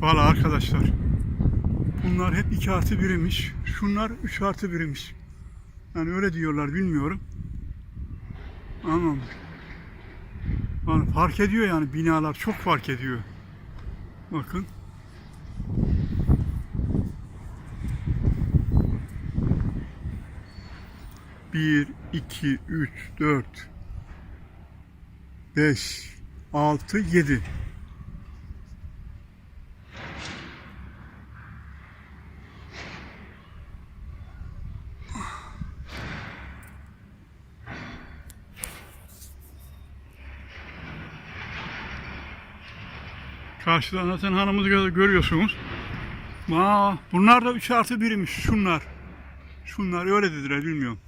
Valla arkadaşlar. Bunlar hep 2 artı 1'imiş. Şunlar 3 artı 1'imiş. Yani öyle diyorlar bilmiyorum. Ama yani fark ediyor yani binalar çok fark ediyor. Bakın. Bir, iki, üç, dört, beş, altı, yedi. Karşıda zaten hanımızı gö- görüyorsunuz. Aa, bunlar da 3 artı 1'imiş şunlar. Şunlar öyle dediler bilmiyorum.